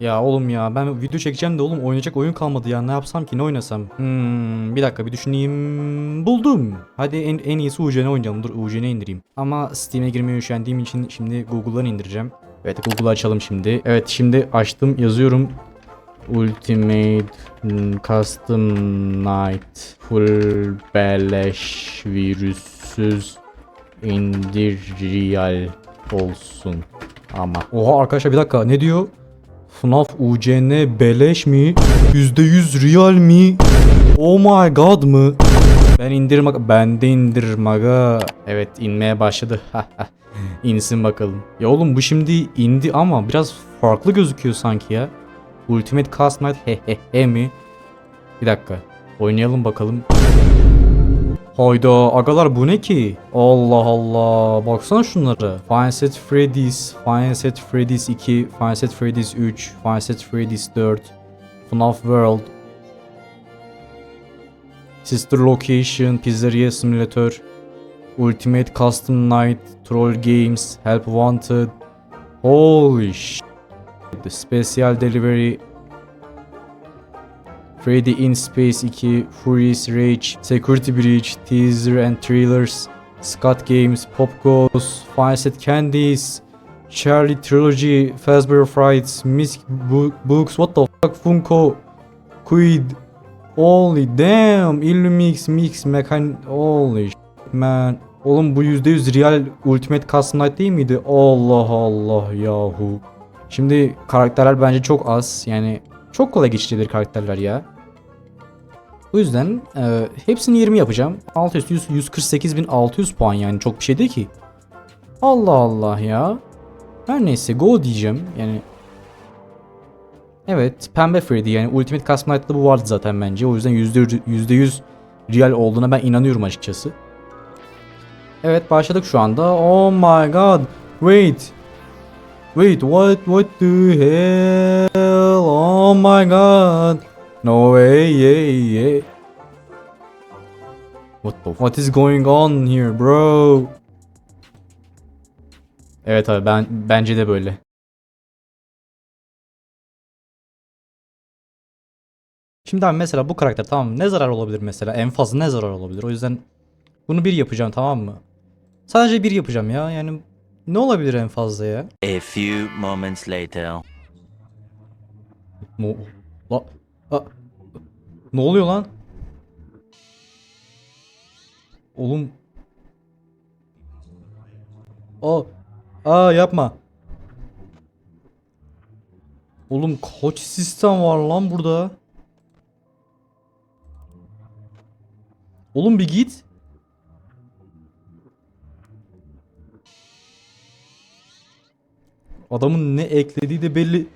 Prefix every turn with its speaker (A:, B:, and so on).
A: Ya oğlum ya ben video çekeceğim de oğlum oynayacak oyun kalmadı ya ne yapsam ki ne oynasam? Hmm, bir dakika bir düşüneyim. Buldum. Hadi en, en iyisi UCN oynayalım. Dur UCN'e indireyim. Ama Steam'e girmeye üşendiğim için şimdi Google'dan indireceğim. Evet Google'u açalım şimdi. Evet şimdi açtım yazıyorum. Ultimate Custom Night Full beleş virüsüz indiriyal olsun ama. Oha arkadaşlar bir dakika ne diyor? FNAF UCN beleş mi? %100 real mi? Oh my god mı? Ben indirim ben de indirim aga. Evet inmeye başladı. İnsin bakalım. Ya oğlum bu şimdi indi ama biraz farklı gözüküyor sanki ya. Ultimate Cast Night he he he mi? Bir dakika. Oynayalım bakalım. Hayda agalar bu ne ki? Allah Allah. Baksana şunlara. Final Set Freddy's, Final Set Freddy's 2, Final Set Freddy's 3, Final Set Freddy's 4, FNAF World, Sister Location, Pizzeria Simulator, Ultimate Custom Night, Troll Games, Help Wanted. Holy sh... The Special Delivery, Freddy in Space 2, Furious Rage, Security Breach, Teaser and Trailers, Scott Games, Pop Goes, Final Set Candies, Charlie Trilogy, Fazbear Frights, Miss Bo- Books, what the fuck, Funko, Quid, Holy damn, Illumix, Mix, Mechan, holy shit, man. Oğlum bu %100 real Ultimate Custom Night değil miydi? Allah Allah yahu. Şimdi karakterler bence çok az. Yani çok kolay geçilebilir karakterler ya. O yüzden e, hepsini 20 yapacağım. 600 148.600 puan yani çok bir şey değil ki. Allah Allah ya. Her neyse go diyeceğim. Yani Evet pembe Freddy yani Ultimate Custom Night'ta bu vardı zaten bence. O yüzden %100, %100 real olduğuna ben inanıyorum açıkçası. Evet başladık şu anda. Oh my god. Wait. Wait what what the hell? Oh my god. No way yeah yeah. What the what is going on here bro? Evet abi ben bence de böyle. Şimdi abi mesela bu karakter tamam mı? Ne zarar olabilir mesela? En fazla ne zarar olabilir? O yüzden bunu bir yapacağım tamam mı? Sadece bir yapacağım ya. Yani ne olabilir en fazla ya?
B: A few moments later.
A: Mo la A- Ne oluyor lan? Oğlum. Aa, aa yapma. Oğlum kaç sistem var lan burada? Oğlum bir git. Adamın ne eklediği de belli.